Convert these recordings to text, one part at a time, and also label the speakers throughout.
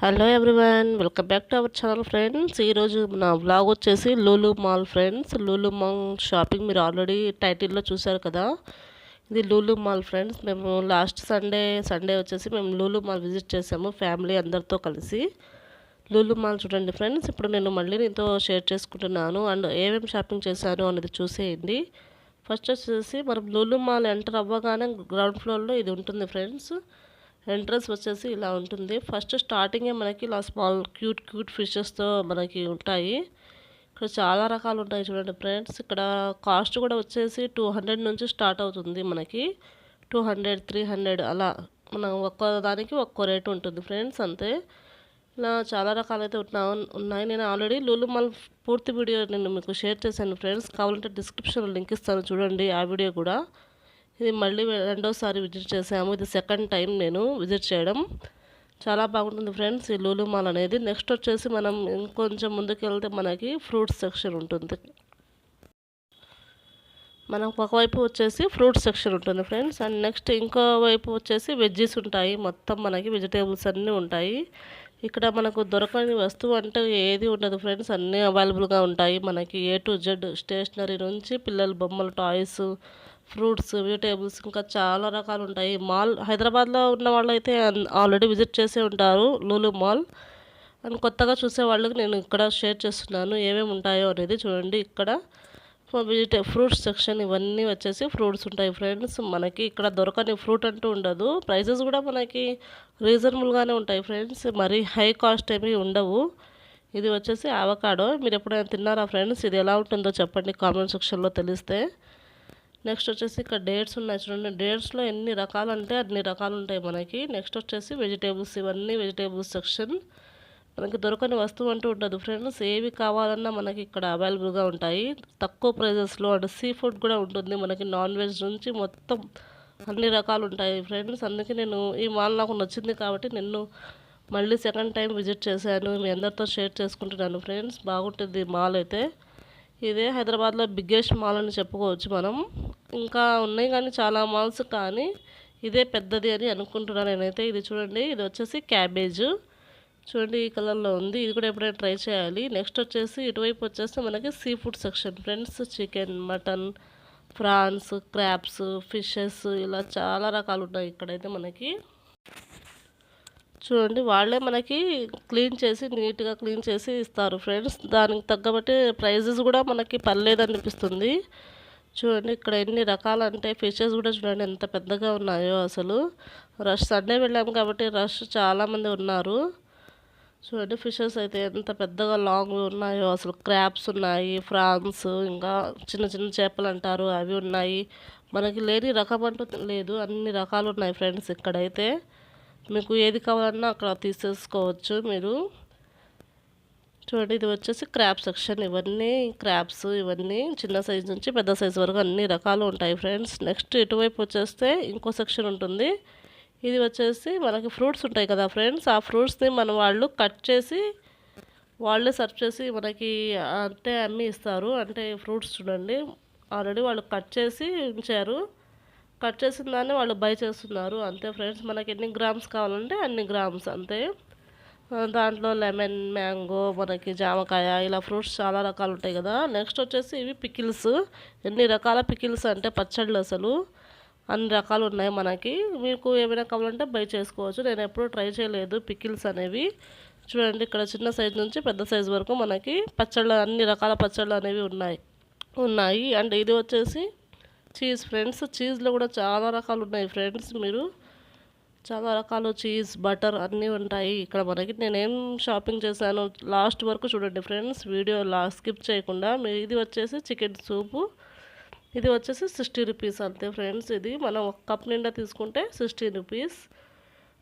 Speaker 1: Hello everyone welcome back to our channel friends. ఈరోజు నా vlog వచ్చేసి Lulu mall friends. Lulu mall shopping మీరు already టైటిల్లో చూసారు కదా. ఇది లూలు మాల్ ఫ్రెండ్స్. మేము లాస్ట్ సండే సండే వచ్చేసి మేము లూలు మాల్ విజిట్ చేసాము ఫ్యామిలీ అందరితో కలిసి. లూలు మాల్ చూడండి ఫ్రెండ్స్ ఇప్పుడు నేను మళ్ళీ నీతో షేర్ చేసుకుంటున్నాను. అండ్ ఏమేమి షాపింగ్ చేశాను అనేది చూసేయండి. ఫస్ట్ వచ్చేసి మనం లూలు మాల్ ఎంటర్ అవ్వగానే గ్రౌండ్ ఫ్లోర్లో ఇది ఉంటుంది ఫ్రెండ్స్. ఎంట్రన్స్ వచ్చేసి ఇలా ఉంటుంది. ఫస్ట్ స్టార్టింగే మనకి ఇలా స్మాల్ క్యూట్ క్యూట్ ఫిషెస్తో మనకి ఉంటాయి. ఇక్కడ చాలా రకాలు ఉంటాయి చూడండి ఫ్రెండ్స్. ఇక్కడ కాస్ట్ కూడా వచ్చేసి టూ హండ్రెడ్ నుంచి స్టార్ట్ అవుతుంది మనకి. టూ హండ్రెడ్ త్రీ హండ్రెడ్ అలా మనం ఒక్కో దానికి ఒక్కో రేటు ఉంటుంది ఫ్రెండ్స్ అంతే. ఇలా చాలా రకాలైతే ఉన్నా ఉన్నాయి. నేను ఆల్రెడీ లూలు మాల్ పూర్తి వీడియో నేను మీకు షేర్ చేశాను ఫ్రెండ్స్. కావాలంటే డిస్క్రిప్షన్లో లింక్ ఇస్తాను చూడండి ఆ వీడియో కూడా. ఇది మళ్ళీ రెండోసారి విజిట్ చేసాము ఇది సెకండ్ టైం నేను విజిట్ చేయడం. చాలా బాగుంటుంది ఫ్రెండ్స్ ఈ లూలు మాల్ అనేది. నెక్స్ట్ వచ్చేసి మనం ఇంకొంచెం ముందుకు వెళ్తే మనకి ఫ్రూట్ సెక్షన్ ఉంటుంది. మనం ఒకవైపు వచ్చేసి ఫ్రూట్ సెక్షన్ ఉంటుంది ఫ్రెండ్స్. అండ్ నెక్స్ట్ ఇంకో వైపు వచ్చేసి వెజ్జీస్ ఉంటాయి. మొత్తం మనకి వెజిటేబుల్స్ అన్నీ ఉంటాయి. ఇక్కడ మనకు దొరకని వస్తువు అంటే ఏది ఉండదు ఫ్రెండ్స్. అన్నీ అవైలబుల్గా ఉంటాయి. మనకి ఏ టు జెడ్ స్టేషనరీ నుంచి పిల్లల బొమ్మలు టాయ్స్ ఫ్రూట్స్ వెజిటేబుల్స్ ఇంకా చాలా రకాలు ఉంటాయి మాల్ హైదరాబాద్లో ఉన్న వాళ్ళు అయితే ఆల్రెడీ విజిట్ చేసే ఉంటారు లూలు మాల్. అండ్ కొత్తగా చూసే వాళ్ళకి నేను ఇక్కడ షేర్ చేస్తున్నాను ఏమేమి ఉంటాయో అనేది చూడండి. ఇక్కడ వెజిటే ఫ్రూట్స్ సెక్షన్ ఇవన్నీ వచ్చేసి ఫ్రూట్స్ ఉంటాయి ఫ్రెండ్స్. మనకి ఇక్కడ దొరకని ఫ్రూట్ అంటూ ఉండదు. ప్రైజెస్ కూడా మనకి రీజనబుల్గానే ఉంటాయి ఫ్రెండ్స్. మరీ హై కాస్ట్ ఏమీ ఉండవు. ఇది వచ్చేసి ఆవకాడో మీరు ఎప్పుడైనా తిన్నారా ఫ్రెండ్స్? ఇది ఎలా ఉంటుందో చెప్పండి కామెంట్ సెక్షన్లో తెలిస్తే. నెక్స్ట్ వచ్చేసి ఇక్కడ డేట్స్ ఉన్నాయి చూడండి. డేట్స్లో ఎన్ని రకాలు అంటే అన్ని రకాలు ఉంటాయి మనకి. నెక్స్ట్ వచ్చేసి వెజిటేబుల్స్ ఇవన్నీ వెజిటేబుల్స్ సెక్షన్. మనకి దొరకని వస్తువు అంటూ ఉండదు ఫ్రెండ్స్. ఏవి కావాలన్నా మనకి ఇక్కడ అవైలబుల్గా ఉంటాయి. తక్కువ ప్రైజెస్లో అండ్ సీ ఫుడ్ కూడా ఉంటుంది మనకి నాన్ వెజ్ నుంచి మొత్తం అన్ని రకాలు ఉంటాయి ఫ్రెండ్స్. అందుకే నేను ఈ మాల్ నాకు నచ్చింది కాబట్టి నేను మళ్ళీ సెకండ్ టైం విజిట్ చేశాను. మీ అందరితో షేర్ చేసుకుంటున్నాను ఫ్రెండ్స్. బాగుంటుంది మాల్ అయితే. ఇదే హైదరాబాద్లో బిగ్గెస్ట్ మాల్ అని చెప్పుకోవచ్చు మనం. ఇంకా ఉన్నాయి కానీ చాలా మాల్స్ కానీ ఇదే పెద్దది అని అనుకుంటున్నాను నేనైతే. ఇది చూడండి ఇది వచ్చేసి క్యాబేజ్. చూడండి ఈ కలర్లో ఉంది. ఇది కూడా ఎప్పుడైనా ట్రై చేయాలి. నెక్స్ట్ వచ్చేసి ఇటువైపు వచ్చేసి మనకి sea food section. Friends chicken mutton prawns crabs fishes ఇలా చాలా రకాలు ఉన్నాయి ఇక్కడైతే మనకి. చూడండి వాళ్ళే మనకి క్లీన్ చేసి నీట్గా క్లీన్ చేసి ఇస్తారు ఫ్రెండ్స్. దానికి తగ్గబట్టి ప్రైజెస్ కూడా మనకి పర్లేదు అనిపిస్తుంది చూడండి ఇక్కడ ఎన్ని రకాలంటే ఫిషెస్ కూడా చూడండి ఎంత పెద్దగా ఉన్నాయో అసలు. రష్ సండే వెళ్ళాము కాబట్టి రష్ చాలామంది ఉన్నారు. చూడండి ఫిషెస్ అయితే ఎంత పెద్దగా లాంగ్ ఉన్నాయో అసలు. క్రాప్స్ ఉన్నాయి ఫ్రాన్స్ ఇంకా చిన్న చిన్న చేపలు అంటారు అవి ఉన్నాయి. మనకి లేని రకం అంటూ లేదు అన్ని రకాలు ఉన్నాయి ఫ్రెండ్స్ ఇక్కడైతే. మీకు ఏది కావాలన్నా అక్కడ తీసేసుకోవచ్చు మీరు. చూడండి ఇది వచ్చేసి క్రాప్ సెక్షన్. ఇవన్నీ క్రాప్స్ ఇవన్నీ చిన్న సైజ్ నుంచి పెద్ద సైజ్ వరకు అన్ని రకాలు ఉంటాయి ఫ్రెండ్స్. నెక్స్ట్ ఇటువైపు వచ్చేస్తే ఇంకో సెక్షన్ ఉంటుంది. ఇది వచ్చేసి మనకి ఫ్రూట్స్ ఉంటాయి కదా ఫ్రెండ్స్. ఆ ఫ్రూట్స్ని మన వాళ్ళు కట్ చేసి వాళ్ళే సర్వ్ చేసి మనకి అంటే అమ్మి ఇస్తారు. అంటే ఫ్రూట్స్ చూడండి ఆల్రెడీ వాళ్ళు కట్ చేసి ఉంచారు. కట్ చేసిన దాన్ని వాళ్ళు బై చేస్తున్నారు. అంతే ఫ్రెండ్స్ మనకి ఎన్ని గ్రామ్స్ కావాలంటే అన్ని గ్రామ్స్ అంతే. దాంట్లో లెమన్ మ్యాంగో మనకి జామకాయ ఇలా ఫ్రూట్స్ చాలా రకాలు ఉంటాయి కదా. నెక్స్ట్ వచ్చేసి ఇవి పికిల్స్. ఎన్ని రకాల పికిల్స్ అంటే పచ్చళ్ళు అసలు. అన్ని రకాలు ఉన్నాయి మనకి. మీకు ఏమైనా కావాలంటే బై చేసుకోవచ్చు. నేను ఎప్పుడూ ట్రై చేయలేదు పికిల్స్ అనేవి. చూడండి ఇక్కడ చిన్న సైజ్ నుంచి పెద్ద సైజ్ వరకు మనకి పచ్చళ్ళు అన్ని రకాల పచ్చళ్ళు అనేవి ఉన్నాయి. ఉన్నాయి. అండ్ ఇది వచ్చేసి చీజ్ ఫ్రెండ్స్. చీజ్లో కూడా చాలా రకాలు ఉన్నాయి ఫ్రెండ్స్ మీరు చాలా రకాలు చీజ్ బటర్ అన్నీ ఉంటాయి. ఇక్కడ మనకి నేనేం షాపింగ్ చేశాను లాస్ట్ వరకు చూడండి ఫ్రెండ్స్. వీడియో లాస్ట్ స్కిప్ చేయకుండా ఇది వచ్చేసి చికెన్ సూపు. ఇది వచ్చేసి సిక్స్టీ రూపీస్ అంతే ఫ్రెండ్స్ ఇది. మనం ఒక కప్ నిండా తీసుకుంటే సిక్స్టీ రూపీస్.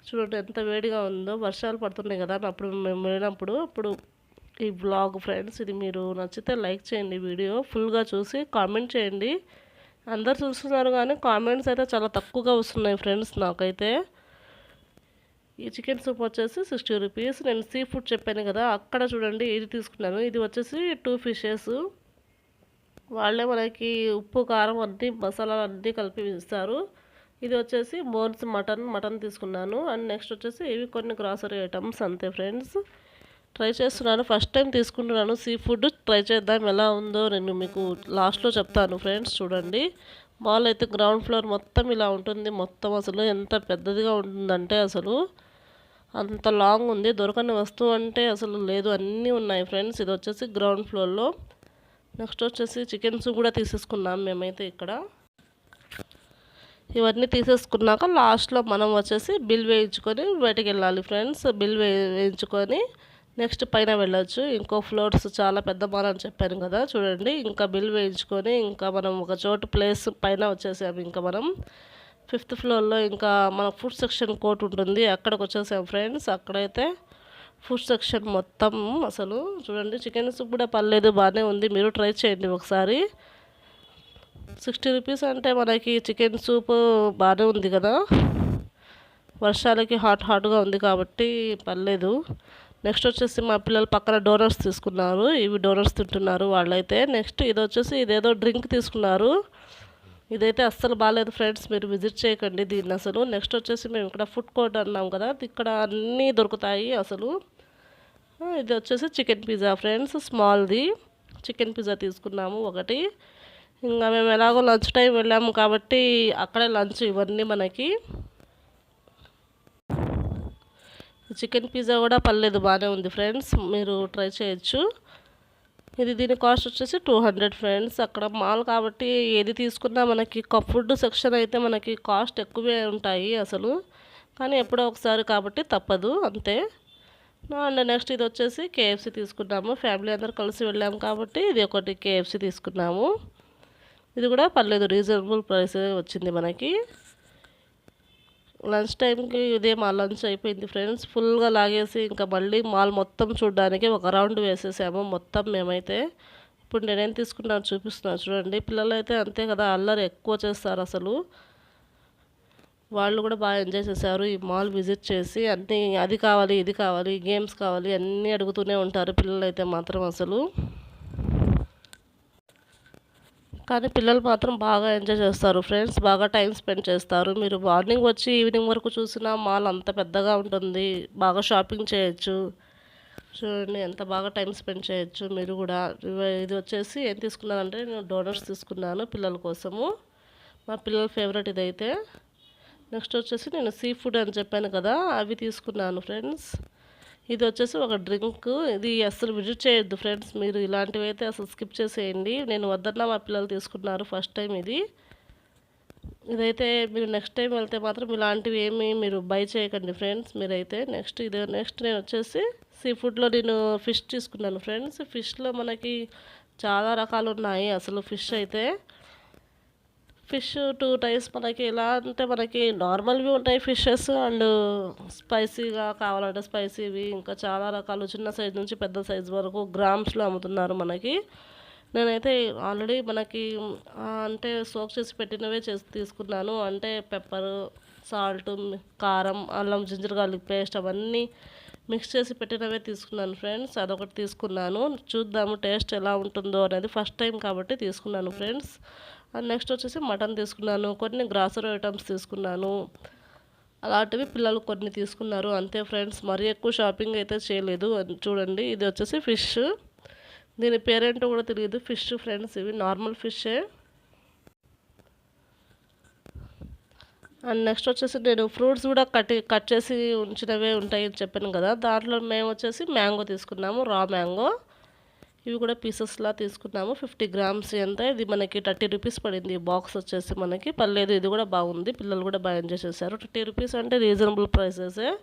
Speaker 1: చూడండి ఎంత వేడిగా ఉందో. వర్షాలు పడుతున్నాయి కదా అప్పుడు మేము వెళ్ళినప్పుడు అప్పుడు ఈ బ్లాగ్ ఫ్రెండ్స్ ఇది మీరు నచ్చితే లైక్ చేయండి వీడియో. ఫుల్గా చూసి కామెంట్ చేయండి. అందరు చూస్తున్నారు కానీ కామెంట్స్ అయితే చాలా తక్కువగా వస్తున్నాయి ఫ్రెండ్స్ నాకైతే. ఈ చికెన్ సూప్ వచ్చేసి సిక్స్టీ రూపీస్. నేను సీ ఫుడ్ చెప్పాను కదా అక్కడ చూడండి ఇది తీసుకున్నాను. ఇది వచ్చేసి టూ ఫిషెస్. వాళ్ళే మనకి ఉప్పు కారం అన్నీ మసాలాలు అన్నీ కలిపి ఇస్తారు. ఇది వచ్చేసి బోన్స్ మటన్ మటన్ తీసుకున్నాను. అండ్ నెక్స్ట్ వచ్చేసి ఇవి కొన్ని గ్రాసరీ ఐటమ్స్ అంతే ఫ్రెండ్స్. ట్రై చేస్తున్నాను ఫస్ట్ టైం తీసుకుంటున్నాను సీ ఫుడ్. ట్రై చేద్దాం ఎలా ఉందో నేను మీకు లాస్ట్లో చెప్తాను ఫ్రెండ్స్ చూడండి. మాల్ అయితే గ్రౌండ్ ఫ్లోర్ మొత్తం ఇలా ఉంటుంది. మొత్తం అసలు ఎంత పెద్దదిగా ఉంటుందంటే అసలు అంత లాంగ్ ఉంది. దొరకని వస్తువు అంటే అసలు లేదు. అన్నీ ఉన్నాయి ఫ్రెండ్స్. ఇది వచ్చేసి గ్రౌండ్ ఫ్లోర్లో నెక్స్ట్ వచ్చేసి చికెన్స్ కూడా తీసేసుకున్నాం మేమైతే ఇక్కడ. ఇవన్నీ తీసేసుకున్నాక లాస్ట్లో మనం వచ్చేసి బిల్ వేయించుకొని బయటకు వెళ్ళాలి ఫ్రెండ్స్. బిల్ వేయించుకొని నెక్స్ట్ పైన వెళ్ళొచ్చు. ఇంకో ఫ్లోర్స్ చాలా పెద్ద మాల్ అని చెప్పాను కదా. చూడండి ఇంకా బిల్ వేయించుకొని ఇంకా మనం ఒక చోటు ప్లేస్ పైన వచ్చేసాము ఇంకా మనం. ఫిఫ్త్ ఫ్లోర్లో ఇంకా మన ఫుడ్ సెక్షన్ కోర్ట్ ఉంటుంది. అక్కడికి వచ్చేసాం ఫ్రెండ్స్. అక్కడైతే ఫుడ్ సెక్షన్ మొత్తం అసలు. చూడండి చికెన్ సూప్ కూడా పర్లేదు బాగానే ఉంది. మీరు ట్రై చేయండి ఒకసారి. సిక్స్టీ రూపీస్ అంటే మనకి చికెన్ సూప్ బాగానే ఉంది కదా. వర్షాలకి హాట్ హాట్గా ఉంది కాబట్టి పర్లేదు. నెక్స్ట్ వచ్చేసి మా పిల్లలు పక్కన డోనర్స్ తీసుకున్నారు. ఇవి డోనర్స్ తింటున్నారు వాళ్ళైతే. నెక్స్ట్ ఇది వచ్చేసి ఇదేదో డ్రింక్ తీసుకున్నారు. ఇదైతే అస్సలు బాగాలేదు ఫ్రెండ్స్ మీరు విజిట్ చేయకండి దీన్ని అసలు. నెక్స్ట్ వచ్చేసి మేము ఇక్కడ ఫుడ్ కోర్ట్ అన్నాం కదా ఇక్కడ అన్నీ దొరుకుతాయి అసలు. ఇది వచ్చేసి చికెన్ పిజ్జా ఫ్రెండ్స్ స్మాల్ది చికెన్ పిజ్జా తీసుకున్నాము ఒకటి. ఇంకా మేము ఎలాగో లంచ్ టైం వెళ్ళాము కాబట్టి అక్కడే లంచ్ ఇవన్నీ మనకి. చికెన్ పిజ్జా కూడా పర్లేదు బాగానే ఉంది ఫ్రెండ్స్. మీరు ట్రై చేయొచ్చు. ఇది దీని కాస్ట్ వచ్చేసి టూ హండ్రెడ్ ఫ్రెండ్స్. అక్కడ మాల్ కాబట్టి ఏది తీసుకున్నా మనకి ఫుడ్ సెక్షన్ అయితే మనకి కాస్ట్ ఎక్కువే ఉంటాయి అసలు. కానీ ఎప్పుడో ఒకసారి కాబట్టి తప్పదు అంతే. అండ్ నెక్స్ట్ ఇది వచ్చేసి కేఎఫ్సి తీసుకున్నాము. ఫ్యామిలీ అందరు కలిసి వెళ్ళాము కాబట్టి ఇది ఒకటి కేఎఫ్సి తీసుకున్నాము. ఇది కూడా పర్లేదు రీజనబుల్ ప్రైస్ వచ్చింది మనకి. లంచ్ టైంకి ఇదే మా లంచ్ అయిపోయింది ఫ్రెండ్స్. ఫుల్గా లాగేసి ఇంకా మళ్ళీ మాల్ మొత్తం చూడడానికి ఒక రౌండ్ వేసేసాము మొత్తం మేమైతే. ఇప్పుడు నేనేం తీసుకున్నాను చూపిస్తున్నాను చూడండి. పిల్లలు అయితే అంతే కదా అల్లరి ఎక్కువ చేస్తారు అసలు. వాళ్ళు కూడా బాగా ఎంజాయ్ చేశారు ఈ మాల్ విజిట్ చేసి. అన్నీ అది కావాలి ఇది కావాలి గేమ్స్ కావాలి అన్నీ అడుగుతూనే ఉంటారు పిల్లలు అయితే మాత్రం అసలు. కానీ పిల్లలు మాత్రం బాగా ఎంజాయ్ చేస్తారు. ఫ్రెండ్స్ బాగా టైం స్పెండ్ చేస్తారు. మీరు మార్నింగ్ వచ్చి ఈవినింగ్ వరకు చూసినా మాల్ అంత పెద్దగా ఉంటుంది. బాగా షాపింగ్ చేయొచ్చు. చూడండి ఎంత బాగా టైం స్పెండ్ చేయొచ్చు మీరు కూడా. ఇది వచ్చేసి ఏం తీసుకున్నానంటే నేను డోనట్స్ తీసుకున్నాను పిల్లల కోసము. మా పిల్లల ఫేవరెట్ ఇదైతే. నెక్స్ట్ వచ్చేసి నేను సీ ఫుడ్ అని చెప్పాను కదా అవి తీసుకున్నాను ఫ్రెండ్స్. ఇది వచ్చేసి ఒక డ్రింక్. ఇది అసలు విజిట్ చేయొద్దు ఫ్రెండ్స్. మీరు ఇలాంటివి అయితే అసలు స్కిప్ చేసేయండి. నేను వద్దన్నా మా పిల్లలు తీసుకున్నారు ఫస్ట్ టైం ఇది. ఇదైతే మీరు నెక్స్ట్ టైం వెళ్తే మాత్రం ఇలాంటివి ఏమి మీరు బై చేయకండి ఫ్రెండ్స్. మీరైతే నెక్స్ట్ ఇది నెక్స్ట్ నేను వచ్చేసి సీ ఫుడ్లో నేను ఫిష్ తీసుకున్నాను ఫ్రెండ్స్. ఫిష్లో మనకి చాలా రకాలు ఉన్నాయి అసలు ఫిష్ అయితే. ఫిష్ టూ టైప్స్ మనకి ఎలా అంటే మనకి నార్మల్వి ఉంటాయి ఫిషెస్ అండ్ స్పైసీగా కావాలంటే స్పైసీవి ఇంకా చాలా రకాలు చిన్న సైజ్ నుంచి పెద్ద సైజు వరకు గ్రామ్స్లో అమ్ముతున్నారు మనకి. నేనైతే ఆల్రెడీ మనకి అంటే సోక్ చేసి పెట్టినవే చేసి తీసుకున్నాను. అంటే పెప్పర్ సాల్ట్ కారం అల్లం జింజర్ గార్లిక్ పేస్ట్ అవన్నీ మిక్స్ చేసి పెట్టినవే తీసుకున్నాను ఫ్రెండ్స్. అదొకటి తీసుకున్నాను. చూద్దాము టేస్ట్ ఎలా ఉంటుందో అనేది ఫస్ట్ టైం కాబట్టి తీసుకున్నాను ఫ్రెండ్స్. నెక్స్ట్ వచ్చేసి మటన్ తీసుకున్నాను కొన్ని గ్రాసరీ ఐటమ్స్ తీసుకున్నాను. అలాంటివి పిల్లలు కొన్ని తీసుకున్నారు. అంతే ఫ్రెండ్స్ మరీ ఎక్కువ షాపింగ్ అయితే చేయలేదు. చూడండి ఇది వచ్చేసి ఫిష్. దీని పేరేంటో కూడా తెలియదు. ఫిష్ ఫ్రెండ్స్ ఇవి నార్మల్ ఫిషే అండ్ నెక్స్ట్ వచ్చేసి నేను ఫ్రూట్స్ కూడా కట్ కట్ చేసి ఉంచినవే ఉంటాయి చెప్పాను కదా. దాంట్లో మేము వచ్చేసి మ్యాంగో తీసుకున్నాము రా మ్యాంగో. ఇవి కూడా పీసెస్లా తీసుకున్నాము. ఫిఫ్టీ గ్రామ్స్ ఎంత? ఇది మనకి థర్టీ రూపీస్ పడింది. బాక్స్ వచ్చేసి మనకి. పర్లేదు ఇది కూడా బాగుంది. పిల్లలు కూడా బాగా ఎంజాయ్ చేశారు. థర్టీ రూపీస్ అంటే రీజనబుల్ ప్రైసెసే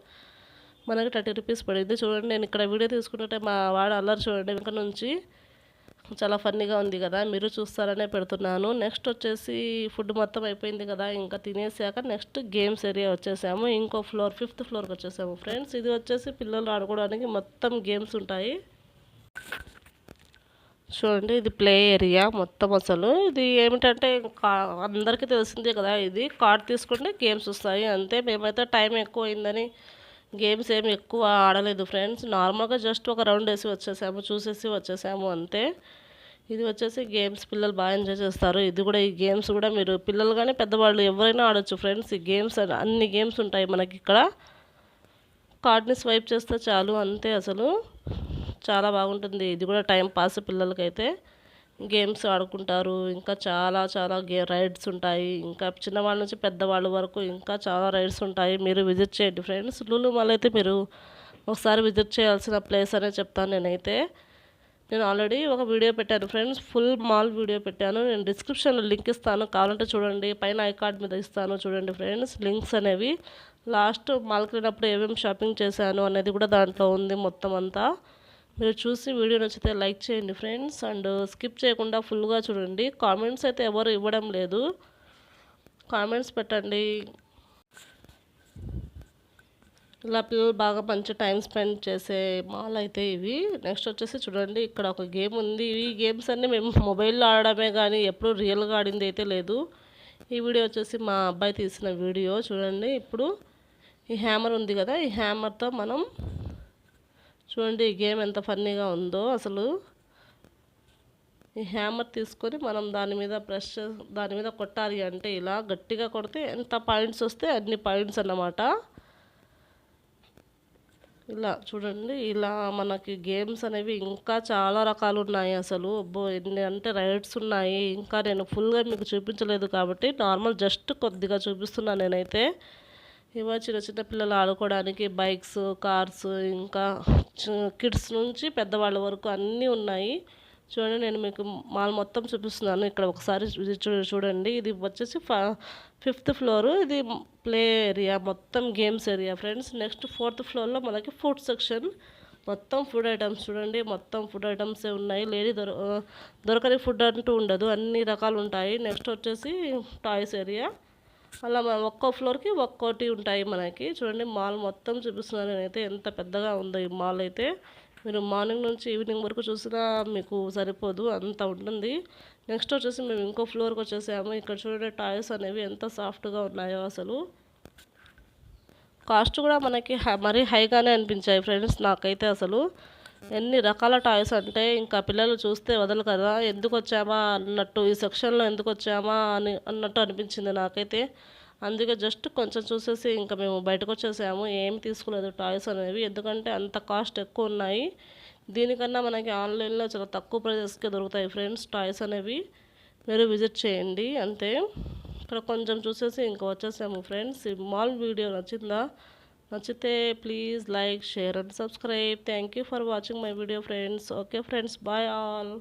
Speaker 1: మనకి థర్టీ రూపీస్ పడింది. చూడండి నేను ఇక్కడ వీడియో తీసుకుంటే మా వాడు అల్లరి చూడండి వెనక నుంచి. చాలా ఫన్నీగా ఉంది కదా. మీరు చూస్తారనే పెడుతున్నాను. నెక్స్ట్ వచ్చేసి ఫుడ్ మొత్తం అయిపోయింది కదా. ఇంకా తినేసాక నెక్స్ట్ గేమ్స్ ఏరియా వచ్చేసాము. ఇంకో ఫ్లోర్ ఫిఫ్త్ ఫ్లోర్కి వచ్చేసాము. ఫ్రెండ్స్ ఇది వచ్చేసి పిల్లలు ఆడుకోవడానికి మొత్తం గేమ్స్ ఉంటాయి. చూడండి ఇది ప్లే ఏరియా మొత్తం అసలు. ఇది ఏమిటంటే అందరికీ తెలిసిందే కదా ఇది. కార్డ్ తీసుకుంటే గేమ్స్ వస్తాయి. అంతే మేమైతే టైం ఎక్కువ అయిందని గేమ్స్ ఏమి ఎక్కువ ఆడలేదు ఫ్రెండ్స్. నార్మల్గా జస్ట్ ఒక రౌండ్ వేసి వచ్చేసాము చూసేసి వచ్చేసాము అంతే. ఇది వచ్చేసి గేమ్స్ పిల్లలు బాగా ఎంజాయ్ చేస్తారు. ఇది కూడా ఈ గేమ్స్ కూడా మీరు పిల్లలు కానీ పెద్దవాళ్ళు ఎవరైనా ఆడొచ్చు ఫ్రెండ్స్. ఈ గేమ్స్ అన్ని గేమ్స్ ఉంటాయి మనకి ఇక్కడ. కార్డ్ని స్వైప్ చేస్తే చాలు అంతే అసలు. చాలా బాగుంటుంది. ఇది కూడా టైం పాస్ పిల్లలకైతే. గేమ్స్ ఆడుకుంటారు. ఇంకా చాలా చాలా గే రైడ్స్ ఉంటాయి. ఇంకా చిన్నవాళ్ళ నుంచి పెద్దవాళ్ళ వరకు ఇంకా చాలా రైడ్స్ ఉంటాయి. మీరు విజిట్ చేయండి ఫ్రెండ్స్. లూలు మాల్ అయితే మీరు ఒకసారి విజిట్ చేయాల్సిన ప్లేస్ అనే చెప్తాను నేనైతే. నేను ఆల్రెడీ ఒక వీడియో పెట్టాను ఫ్రెండ్స్. ఫుల్ మాల్ వీడియో పెట్టాను. నేను డిస్క్రిప్షన్లో లింక్ ఇస్తాను. కావాలంటే చూడండి. పైన ఐ కార్డ్ మీద ఇస్తాను చూడండి ఫ్రెండ్స్. లింక్స్ అనేవి లాస్ట్ మాల్కి వెళ్ళినప్పుడు ఏమేమి షాపింగ్ చేశాను అనేది కూడా దాంట్లో ఉంది మొత్తం అంతా. మీరు చూసి వీడియో నచ్చితే లైక్ చేయండి ఫ్రెండ్స్. అండ్ స్కిప్ చేయకుండా ఫుల్గా చూడండి. కామెంట్స్ అయితే ఎవరు ఇవ్వడం లేదు. కామెంట్స్ పెట్టండి. ఇలా పిల్లలు బాగా మంచి టైం స్పెండ్ చేసే మాల్ అయితే ఇవి. నెక్స్ట్ వచ్చేసి చూడండి ఇక్కడ ఒక గేమ్ ఉంది. ఈ గేమ్స్ అన్నీ మేము మొబైల్లో ఆడడమే కానీ ఎప్పుడు రియల్గా ఆడింది అయితే లేదు. ఈ వీడియో వచ్చేసి మా అబ్బాయి తీసిన వీడియో. చూడండి ఇప్పుడు ఈ హ్యామర్ ఉంది కదా ఈ హ్యామర్తో మనం చూడండి ఈ గేమ్ ఎంత ఫన్నీగా ఉందో అసలు. ఈ హ్యామర్ తీసుకొని మనం దాని మీద ప్రెస్ దాని మీద కొట్టాలి అంటే ఇలా గట్టిగా కొడితే ఎంత పాయింట్స్ వస్తే అన్ని పాయింట్స్ అన్నమాట. ఇలా చూడండి ఇలా మనకి గేమ్స్ అనేవి ఇంకా చాలా రకాలు ఉన్నాయి అసలు. అబ్బో ఎన్ని అంటే రైడ్స్ ఉన్నాయి. ఇంకా నేను ఫుల్గా మీకు చూపించలేదు కాబట్టి నార్మల్ జస్ట్ కొద్దిగా చూపిస్తున్నాను నేనైతే. ఇవో చిన్న చిన్న పిల్లలు ఆడుకోవడానికి బైక్స్ కార్స్ ఇంకా కిడ్స్ నుంచి పెద్దవాళ్ళ వరకు అన్నీ ఉన్నాయి. చూడండి నేను మీకు మాల్ మొత్తం చూపిస్తున్నాను. ఇక్కడ ఒకసారి చూడండి. ఇది వచ్చేసి ఫిఫ్త్ ఫ్లోర్. ఇది ప్లే ఏరియా మొత్తం games area friends. Next fourth ఫ్లోర్లో మనకి ఫుడ్ సెక్షన్. మొత్తం ఫుడ్ ఐటమ్స్ చూడండి. మొత్తం ఫుడ్ ఐటమ్సే ఉన్నాయి. లేడీ దొర దొరకని ఫుడ్ అంటూ ఉండదు. అన్ని రకాలు ఉంటాయి. నెక్స్ట్ వచ్చేసి టాయ్స్ ఏరియా. అలా ఒక్కో ఫ్లోర్కి ఒక్కోటి ఉంటాయి మనకి. చూడండి మాల్ మొత్తం చూపిస్తున్నాను నేనైతే ఎంత పెద్దగా ఉందో ఈ మాల్ అయితే. మీరు మార్నింగ్ నుంచి ఈవినింగ్ వరకు చూసినా మీకు సరిపోదు అంత ఉంటుంది. నెక్స్ట్ వచ్చేసి మేము ఇంకో ఫ్లోర్కి వచ్చేసాము. ఇక్కడ చూడండి టాయ్స్ అనేవి ఎంత సాఫ్ట్గా ఉన్నాయో అసలు. కాస్ట్ కూడా మనకి మరీ హైగానే అనిపించాయి ఫ్రెండ్స్ నాకైతే అసలు. ఎన్ని రకాల టాయ్స్ అంటే ఇంకా పిల్లలు చూస్తే వదలు కదా ఎందుకు వచ్చామా అన్నట్టు ఈ సెక్షన్లో ఎందుకు వచ్చామా అని అన్నట్టు అనిపించింది నాకైతే. అందుకే జస్ట్ కొంచెం చూసేసి ఇంకా మేము బయటకు వచ్చేసాము ఏం తీసుకోలేదు టాయ్స్ అనేవి. ఎందుకంటే అంత కాస్ట్ ఎక్కువ ఉన్నాయి. దీనికన్నా మనకి ఆన్లైన్లో చాలా తక్కువ ప్రైజెస్కే దొరుకుతాయి ఫ్రెండ్స్ టాయ్స్ అనేవి. మీరు విజిట్ చేయండి అంతే. ఇక్కడ కొంచెం చూసేసి ఇంకా వచ్చేసాము ఫ్రెండ్స్. ఈ మాల్ వీడియో నచ్చిందా? నచ్చితే please like share and subscribe thank you for watching my video friends okay friends bye all